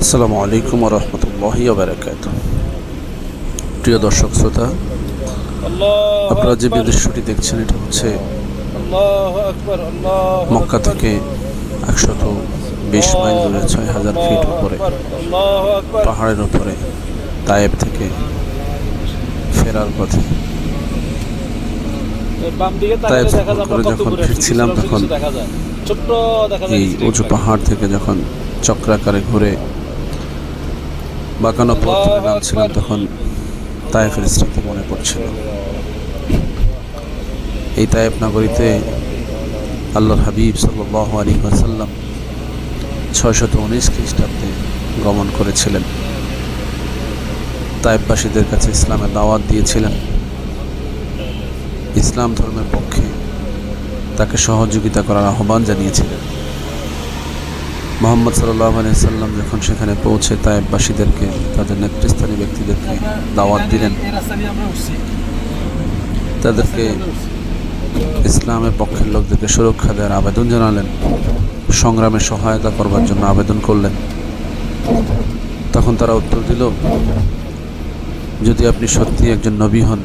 আসসালামু আলাইকুম রহমতুল্লাহি বারাকাত প্রিয় দর্শক শ্রোতা আপনারা যে দৃশ্যটি দেখছেন এটা হচ্ছে মক্কা থেকে একশত বিশ মাইল দূরে ছয় হাজার ফিট উপরে পাহাড়ের উপরে তায়েব থেকে ফেরার পথে। তায়েব করে যখন ফিরছিলাম তখন এই উঁচু পাহাড় থেকে যখন চক্রাকারে ঘুরে বাঁকানো পথ ধরে নামছিলাম তখন তায়েফের স্মৃতি মনে পড়ছিল। এই তায়েফ নগরীতে আল্লাহর হাবিব সাল্লাহ আলী ওয়াসাল্লাম ছয়শত উনিশ খ্রিস্টাব্দে গমন করেছিলেন। তায়েববাসীদের কাছে ইসলামের দাওয়াত দিয়েছিলেন। ইসলাম ধর্মের পক্ষে তাকে সহযোগিতা করার আহ্বান জানিয়েছিলেন। মোহাম্মদ সাল্লাহ সাল্লাম যখন সেখানে পৌঁছে তায়েববাসীদেরকে, তাদের নেতৃস্থানীয় ব্যক্তিদেরকে দাওয়াত দিলেন, তাদেরকে ইসলামের পক্ষের লোকদেরকে সুরক্ষা দেওয়ার আবেদন জানালেন, সংগ্রামে সহায়তা করবার জন্য আবেদন করলেন। তখন তারা উত্তর দিল, যদি আপনি সত্যি একজন নবী হন,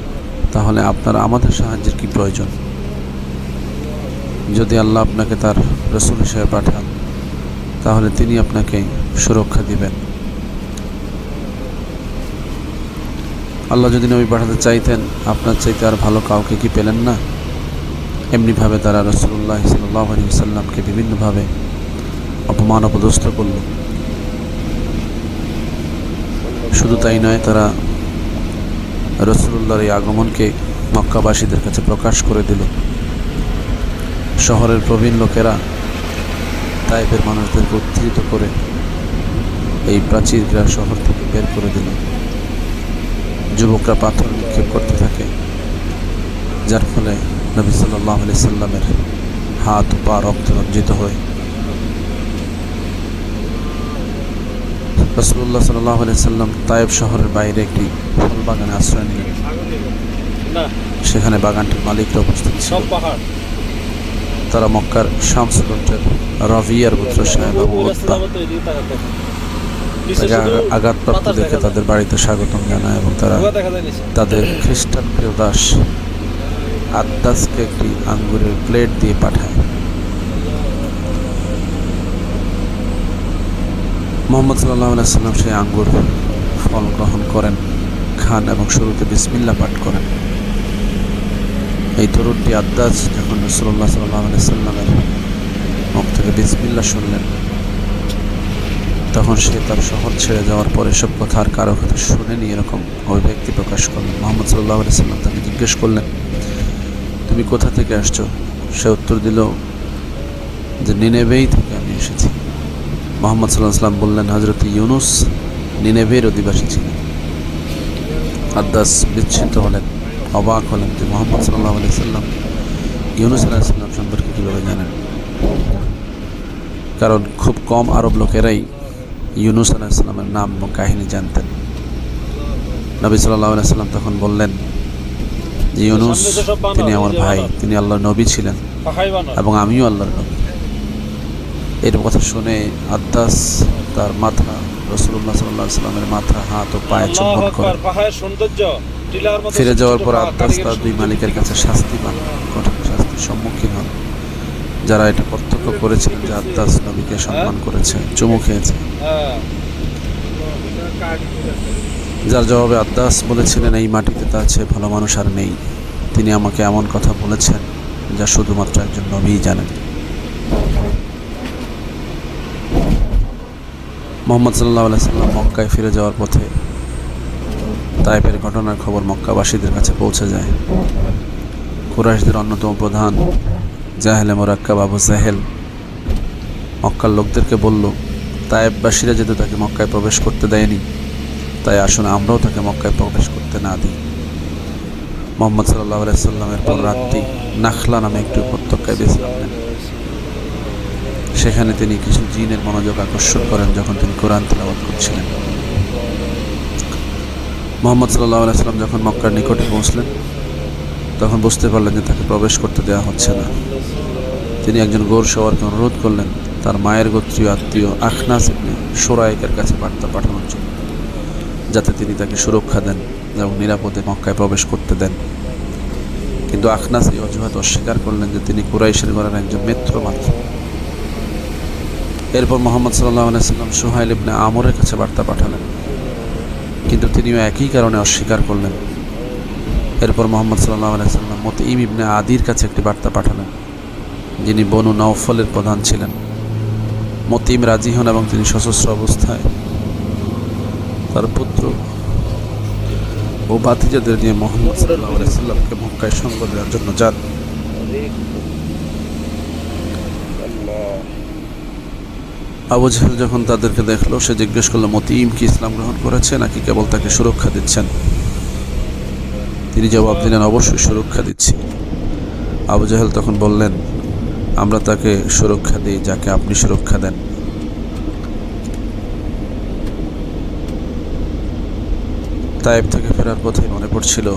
তাহলে আপনার আমাদের সাহায্যের কি প্রয়োজন? যদি আল্লাহ আপনাকে তার রসুল হিসেবে পাঠান তাহলে তিনি আপনাকে সুরক্ষা দিবেন। আল্লাহ যদি নবী পাঠাতে চাইতেন, আপনার চাইতে আর ভালো কাউকে কি পেলেন না? এমনিভাবে তারা রসুল্লাহ সাল্লামকে বিভিন্নভাবে অপমান, অপদস্থ করল। শুধু তাই নয়, তারা রসুল্লাহর এই আগমনকে মক্কাবাসীদের কাছে প্রকাশ করে দিল। শহরের প্রবীণ লোকেরা তাইপের মানুষদেরকে উদ্ধৃত করে এই প্রাচীর গ্রাস শহর থেকে বের করে দিল। যুবকরা পাথর নিক্ষেপ করতে থাকে যার ফলে নবী সাল্লাহ আলি সাল্লামের হাত পা রক্ত রঞ্জিত হয়ে। রসুল্লাহ সাল্লাহ আলি সাল্লাম তায়েব শহরের বাইরে একটি ফল বাগানে আশ্রয় নিলেন। সেখানে বাগানটির মালিকরা উপস্থিত ছিল। তারা মক্কার শামসগঞ্জের রভিয়ার পুত্র সাহেব আবু আঘাতপ্রাপ্ত দেখে তাদের বাড়িতে স্বাগতম জানায় এবং তারা তাদের খ্রিস্টান প্রিয় দাস আদাসকে একটি আঙ্গুরের প্লেট দিয়ে পাঠায়। মোহাম্মদ সাল্লাহ সাল্লাম সেই আঙ্গুর ফল গ্রহণ করেন, খান এবং শুরুতে বিসমিল্লা পাঠ করেন। এই তরুণটি আদাস যখন রসুল্লাহ সাল্লাহ সাল্লামের মুখ থেকে বিসমিল্লা শুনলেন, তখন সে তার শহর ছেড়ে যাওয়ার পর এসব কথা আর কারও কথা শুনেনি এরকম অভিব্যক্তি প্রকাশ করলেন। মোহাম্মদ সাল্লাহ সাল্লাম তাকে জিজ্ঞেস করলেন, তুমি কোথা থেকে আসছো? সে উত্তর দিল, যে নিনেবেই থেকে আমি এসেছি। মোহাম্মদ সাল্লাহ সাল্লাম বললেন হজরত ইউনুস নিনেবের অধিবাসী ছিলেন। আদাস বিচ্ছিন্ন হলেন। অবাক হলেন যে মোহাম্মদ সাল্লাহ আলি সাল্লাম ইউনুস আলাহ সাল্লাম সম্পর্কে কীভাবে জানেন? কারণ খুব কম আরব লোকেরাই ইউনুস আলাহ সাল্লামের নাম এবং কাহিনী জানতেন। নবী সাল্লাহ সাল্লাম তখন বললেন যে ইউনুস তিনি আমার ভাই তিনি আল্লাহর নবী ছিলেন এবং আমিও আল্লাহর নবী। এর কথা শুনে আদাস তার মাথা রসুল্লাহ সাল্লাহ সাল্লামের মাথা হাত ও পায়ে চুম্বন করেন ফিরে যাওয়ার পর আদাস তার দুই মালিকের কাছে শাস্তি পান কঠিন শাস্তির সম্মুখীন হন। যারা এটা প্রত্যক্ষ করেছিলেন যে আদাস নবীকে সম্মান করেছে, চুমু খেয়েছে। যার জবাবে আদাস বলেছিলেন, এই মাটিতে তার চেয়ে ভালো মানুষ আর নেই। তিনি আমাকে এমন কথা বলেছেন যা শুধুমাত্র একজন নবীই জানেন। মোহাম্মদ সাল্লাহ সাল্লাম মক্কায় ফিরে যাওয়ার পথে তাইপের ঘটনার খবর মক্কাবাসীদের কাছে পৌঁছে যায়। কুরাইশদের অন্যতম প্রধান জাহেলে মোরাক্কাব আবু জাহেল মক্কার লোকদেরকে বলল তায়েববাসীরা যেহেতু তাকে মক্কায় প্রবেশ করতে দেয়নি, তাই আসলে আমরাও তাকে মক্কায় প্রবেশ করতে না দিই। মোহাম্মদ সাল্লাহ সাল্লামের পর রাত্রি নাখলা নামে একটি উপত্যকায় নেন সেখানে তিনি কিছু জিনের মনোযোগ আকর্ষণ করেন যখন তিনি কোরআন তেলাওয়াত করছিলেন। মোহাম্মদ সাল্লাহ সাল্লাম যখন মক্কার নিকটে পৌঁছলেন, তখন বুঝতে পারলেন যে তাকে প্রবেশ করতে দেওয়া হচ্ছে না। তিনি একজন গোর সওয়ারকে অনুরোধ করলেন, তার মায়ের গোত্রীয় আত্মীয় আখনাস ইবনে সোরাইকের কাছে বার্তা পাঠানোর জন্য, যাতে তিনি তাকে সুরক্ষা দেন এবং নিরাপদে মক্কায় প্রবেশ করতে দেন। কিন্তু আখনাস এই অজুহাত অস্বীকার করলেন যে তিনি কুরাইশের ঘরের একজন মিত্র মাত্র। এরপর মোহাম্মদ সাল্লাহ আলাইসাল্লাম সোহাইল ইবনে আমরের কাছে বার্তা পাঠালেন কিন্তু তিনিও একই কারণে অস্বীকার করলেন। এরপর মোহাম্মদ সাল্লাহ আলাইসাল্লাম ইম ইবনে আদির কাছে একটি বার্তা পাঠালেন, যিনি বনু নওফলের প্রধান ছিলেন। মতিম রাজি হন এবং তিনি সশস্ত্র অবস্থায় তার পুত্র ও বাতিজাদের নিয়ে মোহাম্মদ সাল্লাহ আলাইসাল্লামকে মক্কায় সঙ্গ দেওয়ার জন্য যান। আবু জাহেল যখন তাদেরকে দেখল, সে জিজ্ঞেস করল, মতিম, কি ইসলাম গ্রহণ করেছে নাকি কেবল তাকে সুরক্ষা দিচ্ছেন? তিনি জবাব দিলেন, অবশ্যই সুরক্ষা দিচ্ছি। আবু জাহেল তখন বললেন, আমরা তাকে সুরক্ষা দিই যাকে আপনি সুরক্ষা দেন। তাইব থেকে ফেরার পথে মনে পড়ছিল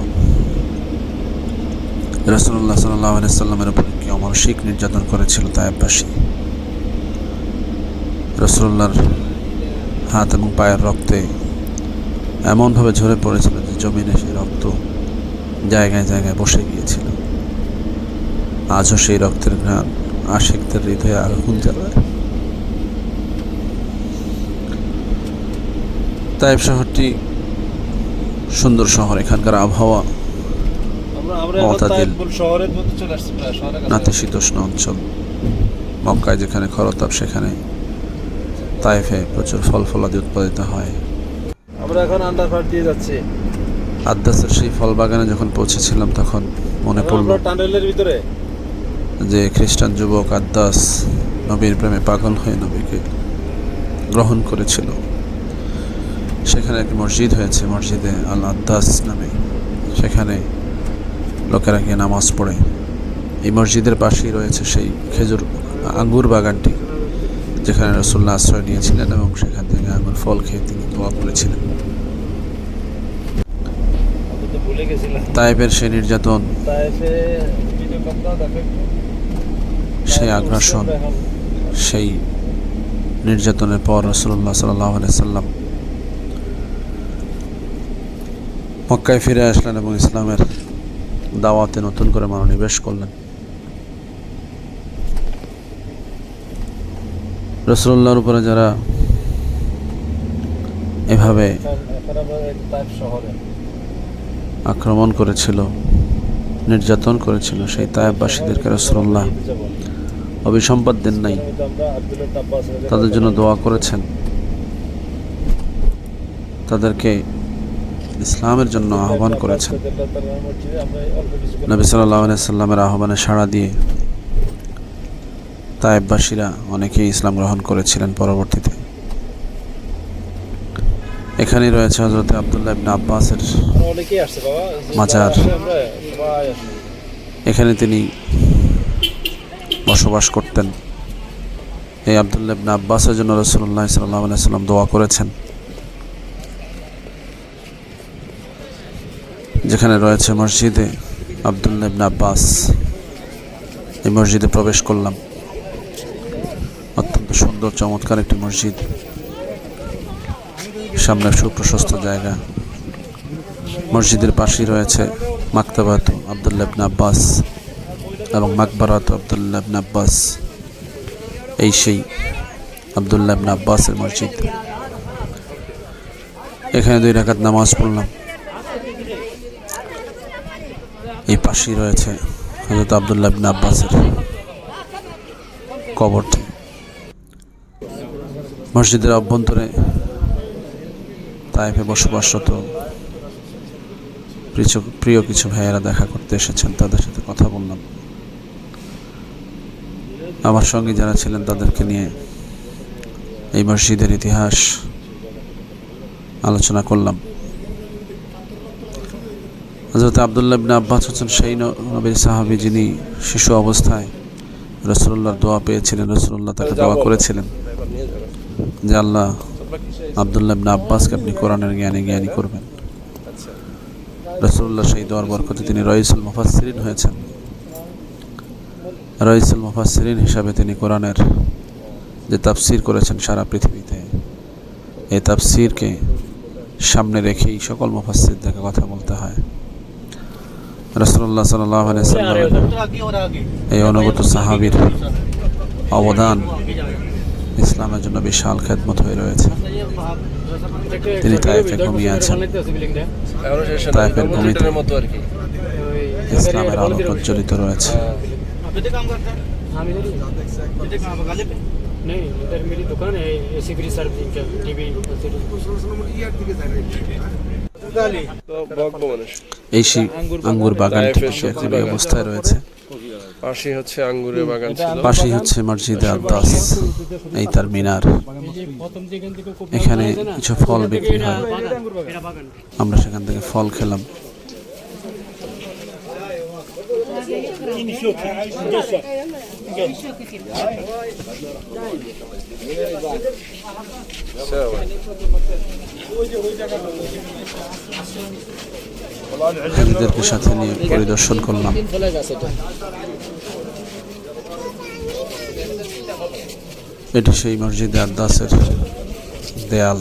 রসুল্লাহ সাল্লাহ সাল্লামের উপর কি অমানসিক নির্যাতন করেছিল তাইববাসী রসুল্লাহর হাত এবং পায়ের রক্তে এমনভাবে ঝরে পড়েছিল যে জমিনে সেই রক্ত জায়গায় জায়গায় বসে গিয়েছিল। আজও সেই রক্তের ঘ্রাণ আশিকদের হৃদয়ে আগুন জ্বালায়। তাইব শহরটি সুন্দর শহর এখানকার আবহাওয়া নাতিশীতোষ্ণ অঞ্চল। মক্কায় যেখানে খরতাপ সেখানে তাইফে প্রচুর ফল ফলাদি উৎপাদিত হয়। আমরা এখন আন্ডারপার দিয়ে যাচ্ছি। আদাসের সেই ফল বাগানে যখন পৌঁছেছিলাম তখন মনে পড়ল টানেলের ভিতরে। যে খ্রিস্টান যুবক আদাস নবীর প্রেমে পাগল হয়ে নবীকে গ্রহণ করেছিল। সেখানে একটি মসজিদ হয়েছে মসজিদে আল আদাস নামে। সেখানে লোকেরা গিয়ে নামাজ পড়ে। এই মসজিদের পাশেই রয়েছে সেই খেজুর আঙ্গুর বাগানটি। যেখানে রসুল্লাহ আশ্রয় নিয়েছিলেন এবং সেখান থেকে আঙ্গুর ফল খেয়ে তিনি দোয়া করেছিলেন। তাইপের সেই নির্যাতন। সেই আগ্রাসন সেই নির্যাতনের পর রসুল্লাহ সাল্লাহ সাল্লাম মক্কায় ফিরে আসলেন এবং ইসলামের দাওয়াতে নতুন করে মনোনিবেশ করলেন। রসুল্লাহর উপরে যারা এভাবে আক্রমণ করেছিল, নির্যাতন করেছিল, সেই তায়েববাসীদেরকে রসুল্লাহ। অভিসম্পাদ দেন নাই তাদের জন্য দোয়া করেছেন তাদেরকে ইসলামের জন্য আহ্বান করেছেন নবী সাল্লাহ সাল্লামের আহ্বানে সাড়া দিয়ে তায়েববাসীরা অনেকেই ইসলাম গ্রহণ করেছিলেন পরবর্তীতে। এখানেই রয়েছে হজরত আবদুল্লাহ ইবনে আব্বাসের মাজার। এখানে তিনি বসবাস করতেন। এই আবদুল্লাহ ইবনে আব্বাসের জন্য রসুল্লাহ সাল্লাহ সাল্লাম দোয়া করেছেন। যেখানে রয়েছে মসজিদে আবদুল্লাহ ইবনে আব্বাস। এই মসজিদে প্রবেশ করলাম। অত্যন্ত সুন্দর, চমৎকার একটি মসজিদ। সামনে সুপ্রশস্ত জায়গা। মসজিদের পাশেই রয়েছে মাকতাবাত আবদুল্লাহ আব্বাস এবং মাকবারাত আবদুল্লাহ আব্বাস। এই সেই আবদুল্লাহ আব্বাসের মসজিদ। এখানে দুই রাকাত নামাজ পড়লাম। এই পাশেই রয়েছে হজরত আবদুল্লাহ আব্বাসের কবরটি মসজিদের অভ্যন্তরে তাইফে বসবাসরত প্রিয়- কিছু ভাইয়েরা দেখা করতে এসেছেন, তাদের সাথে কথা বললাম। আমার সঙ্গে যারা ছিলেন তাদেরকে নিয়ে এই মসজিদের ইতিহাস আলোচনা করলাম। হজরত আবদুল্লাহ ইবনে আব্বাস হচ্ছেন সেই নবীর সাহাবী যিনি শিশু অবস্থায় রসুল্লাহর দোয়া পেয়েছিলেন, রসুল্লাহ তাকে দোয়া করেছিলেন। যে আল্লাহ আবদুল্লাহ ইবনে আব্বাসকে আপনি কোরআনের জ্ঞানী জ্ঞানী করবেন। রসুল্লাহ সেই দোয়ার বরকতে তিনি রইসুল মুফাসসিরিন হয়েছেন। রইসুল মুফাসসিরিন হিসাবে তিনি কোরআনের যে তাফসির করেছেন সারা পৃথিবীতে, এই তাফসিরকে সামনে রেখেই সকল মুফাসসিরদেরকে কথা বলতে হয়। রসুল্লাহ সাল্লাহ এই অনুগত সাহাবীর অবদান ইসলামের জন্য বিশাল খেদমত হয়ে রয়েছে তিনি তাইফে ঘুমিয়ে আছেন এখনো শেষ হয় নাই। তাইফের কবুতরের ভূমিতে মতো আর কি ইসলামের আলো প্রজ্বলিত রয়েছে हाँ मेरी नहीं इधर मेरी दुकान है एसी फ्री सर्विसिंग का टीवी তো বকবো মানুষ এই সেই আঙ্গুর বাগানটি এখন এই অবস্থায় রয়েছে পাশে হচ্ছে আঙ্গুরের বাগান ছিল। পাশেই হচ্ছে মসজিদ আদাস এই তার মিনার। এখানে কিছু ফল বিক্রি হয়। আমরা সেখান থেকে ফল খেলাম। আচ্ছা। সাথে নিয়ে পরিদর্শন করলাম। এটি সেই মসজিদে আদ্দাসের দেয়াল।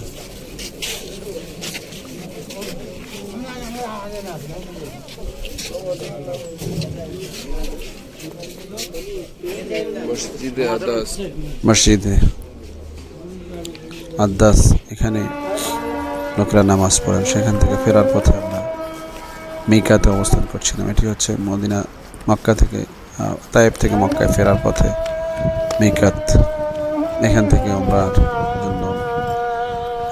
মসজিদে আদাস এখানে লোকেরা নামাজ পড়েন। সেখান থেকে ফেরার পথে আমরা মিকাতে অবস্থান করছিলাম। এটি হচ্ছে মদিনা মক্কা থেকে তায়েব থেকে মক্কায় ফেরার পথে মিকাত এখান থেকে আমরা জন্য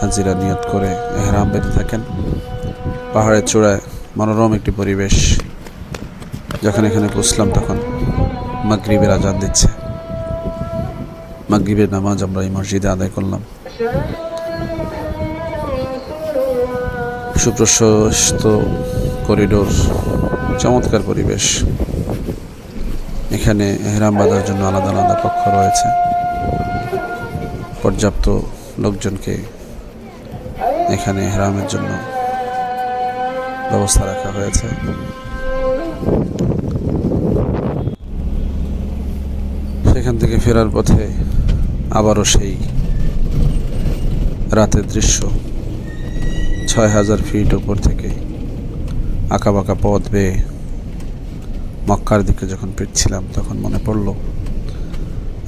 হাজিরা নিয়ত করে এহরাম বেঁধে থাকেন। পাহাড়ের চূড়ায় মনোরম একটি পরিবেশ। যখন এখানে পৌঁছলাম, তখন মাগরিবের আজান দিচ্ছে। মাগরিবের নামাজ আমরা এই মসজিদে আদায় করলাম। সুপ্রশস্ত করিডোর, চমৎকার পরিবেশ। এখানে এহরাম বাঁধার জন্য আলাদা আলাদা কক্ষ রয়েছে। পর্যাপ্ত লোকজনকে এখানে এহরামের জন্য ব্যবস্থা রাখা হয়েছে। সেখান থেকে ফেরার পথে আবারও সেই রাতের দৃশ্য। ছয় হাজার ফিট উপর থেকে আঁকাবাঁকা পথ বেয়ে মক্কার দিকে যখন ফিরছিলাম, তখন মনে পড়ল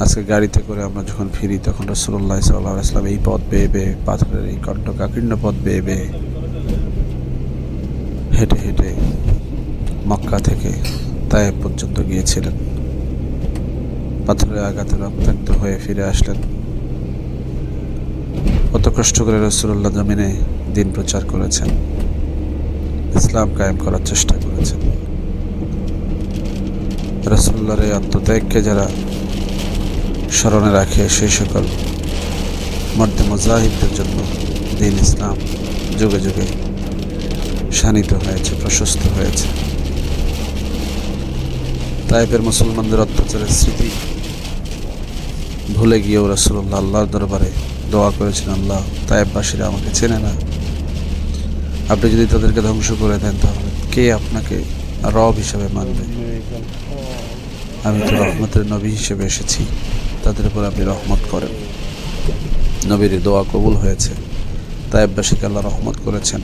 আজকে গাড়িতে করে আমরা যখন ফিরি, তখন রসুল্লাহ সাল্লাহ আসলাম এই পথ বেয়ে বেয়ে, পাথরের এই কণ্ঠকাকীর্ণ পথ বেয়ে বেয়ে হেঁটে হেঁটে মক্কা থেকে তায়েব পর্যন্ত গিয়েছিলেন। পাথরের আঘাতে রক্তাক্ত হয়ে ফিরে আসলেন। কত কষ্ট করে রসুল্লাহ জমিনে দিন প্রচার করেছেন। ইসলাম কায়েম করার চেষ্টা করেছেন। রসুল্লাহর এই আত্মত্যাগকে যারা স্মরণে রাখে সেই সকল মর্দে মুজাহিদদের জন্য দিন ইসলাম যুগে যুগে শানিত হয়েছে, প্রশস্ত হয়েছে। তাইপের মুসলমানদের অত্যাচারের স্মৃতি ভুলে গিয়েও রসুল্লাহ আল্লাহর দরবারে দোয়া করেছেন, আল্লাহ তাইববাসীরা আমাকে চেনে না। আপনি যদি তাদেরকে ধ্বংস করে দেন, তাহলে কে আপনাকে রব হিসাবে মানবে? আমি তো রহমতের নবী হিসেবে এসেছি। তাদের উপর আপনি রহমত করেন। নবীর দোয়া কবুল হয়েছে। তাইববাসীকে আল্লাহ রহমত করেছেন।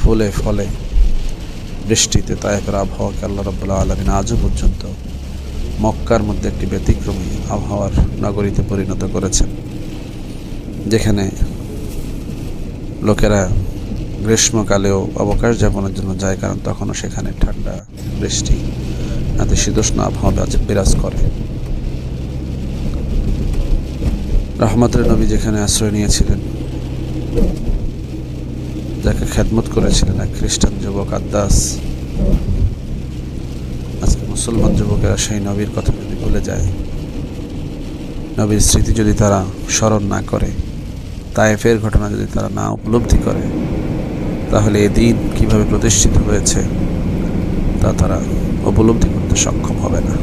ফুলে ফলে বৃষ্টিতে তাইফের আবহাওয়াকে আল্লাহ রব্বুল্লাহ আলমিন আজও পর্যন্ত মক্কার মধ্যে একটি ব্যতিক্রমী আবহাওয়ার নগরীতে পরিণত করেছেন। যেখানে লোকেরা গ্রীষ্মকালেও অবকাশ যাপনের জন্য যায়, কারণ তখনও সেখানে ঠান্ডা, বৃষ্টি, নাতিশীতোষ্ণ আবহাওয়া বিরাজ করে। রহমতের নবী যেখানে আশ্রয় নিয়েছিলেন, যাকে খেদমত করেছিলেন এক খ্রিস্টান যুবক আদ্দাস। আজকে মুসলমান যুবকেরা সেই নবীর কথা যদি ভুলে যায়, নবীর স্মৃতি যদি তারা স্মরণ না করে, তায়েফের ঘটনা যদি তারা না উপলব্ধি করে, তাহলে এ দিন কীভাবে প্রতিষ্ঠিত হয়েছে, তা তারা উপলব্ধি করতে সক্ষম হবে না।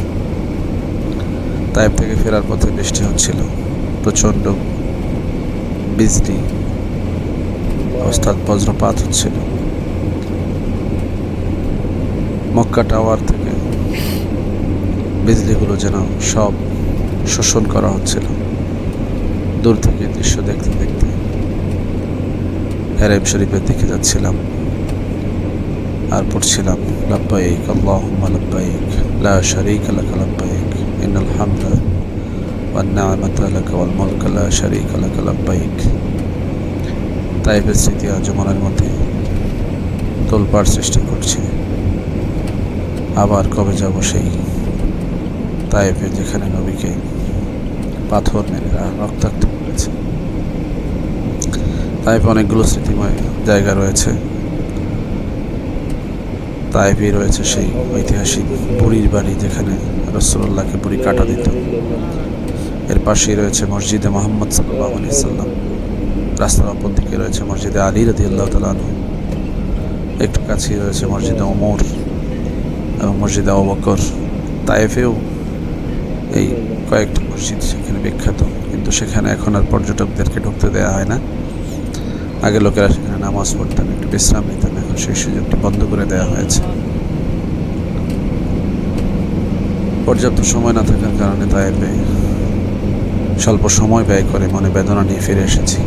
তাইফ থেকে ফেরার পথে বৃষ্টি হচ্ছিল। প্রচণ্ড বিজলি। অর্থাৎ বজ্রপাত হচ্ছিল। মক্কা টাওয়ার থেকে বিজলিগুলো যেন সব শোষণ করা হচ্ছিল। দূর থেকে দৃশ্য দেখতে দেখতে হেরেম শরীফের দিকে যাচ্ছিলাম আর পড়ছিলাম, লাব্বাইক, আল্লাহুম্মা লাব্বাইক, লা শারীকা লাক লাব্বাইক, ইন্নাল হামদা লাক ওয়াল মুলকা লা শারীকা লাক লাব্বাইক তাইফের স্মৃতি আজ মধ্যে তোলপাড় সৃষ্টি করছে। আবার কবে যাব সেই তাইফে যেখানে নবীকে পাথর মেরে রক্তাক্ত করেছে। তাইফে অনেকগুলো স্মৃতিময় জায়গা রয়েছে। তাইফে রয়েছে সেই ঐতিহাসিক বুড়ির বাড়ি যেখানে রসুল্লাহকে বুড়ি কাটা দিত। এর পাশেই রয়েছে মসজিদে মোহাম্মদ সাল্লাহ আলি সাল্লাম। রাস্তার অপর দিকে রয়েছে মসজিদে আলী রদি আল্লাহ তালু একটু কাছেই রয়েছে মসজিদে ওমর এবং মসজিদে অবকর তাইফেও এই কয়েকটি মসজিদ সেখানে বিখ্যাত, কিন্তু সেখানে এখন আর পর্যটকদেরকে ঢুকতে দেওয়া হয় না। আগে লোকেরা সেখানে নামাজ পড়তেন, একটু বিশ্রাম নিতেন, এখন সেই সুযোগটি বন্ধ করে দেওয়া হয়েছে। পর্যাপ্ত সময় না থাকার কারণে তাইফে স্বল্প সময় ব্যয় করে মনে বেদনা নিয়ে ফিরে এসেছি।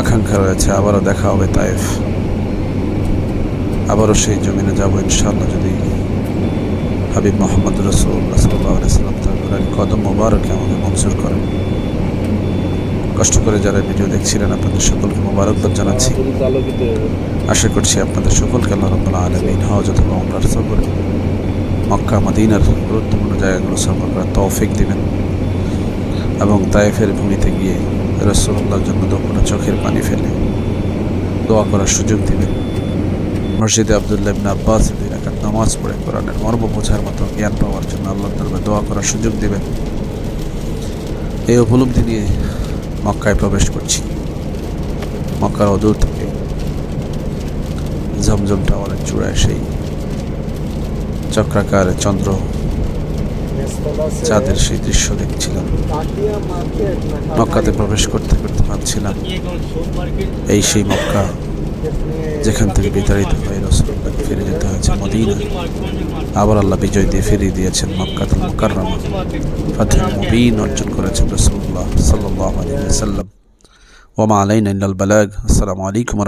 আকাঙ্ক্ষা রয়েছে, আবারও দেখা হবে তাইফ আবারও সেই জমিনে যাব ইনশাল্লাহ যদি হাবিব মোহাম্মদ রসুল্লাহ সাল্লাহ সাল্লাম তার কদম মোবারকে আমাকে মঞ্জুর করেন। কষ্ট করে যারা ভিডিও দেখছিলেন, আপনাদের সকলকে মোবারকবাদ জানাচ্ছি। আশা করছি আপনাদের সকলকে আল্লাহ আলমিন হজ অথবা ওমরার সফরে মক্কা, মদিনার গুরুত্বপূর্ণ জায়গাগুলো সফর করার তৌফিক দিবেন। এবং তায়েফের ভূমিতে গিয়ে রসুল্লাহর জন্য দুপুরে চোখের পানি ফেলে। দোয়া করার সুযোগ দিবেন মসজিদে আবদুল্লাহ ইবনে আব্বাস দুই নামাজ পড়ে কোরআনের মর্ম বোঝার মতো জ্ঞান পাওয়ার জন্য আল্লাহ দরবারে দোয়া করার সুযোগ দিবেন এই উপলব্ধি নিয়ে মক্কায় প্রবেশ করছি। মক্কার অদূর থেকে ঝমঝম টাওয়ারের চূড়ায় সেই চক্রাকার চন্দ্র চাঁদের সেই দৃশ্য দেখছিলাম। মক্কাতে প্রবেশ করতে করতে ভাবছিলাম এই সেই মক্কা যেখান থেকে বিতাড়িত হয়ে রসুল্লাহকে ফিরে যেতে হয়েছে মদিনা আবার আল্লাহ বিজয় দিয়ে ফিরিয়ে দিয়েছেন মক্কাতুল মুকাররমা। ফাতহুল মুবিন অর্জন করেছেন রসুল্লাহ সাল্লাল্লাহু আলাইহি ওয়াসাল্লাম। ওমা আলাইনা ইল্লাল বালাগ। আসসালামু আলাইকুম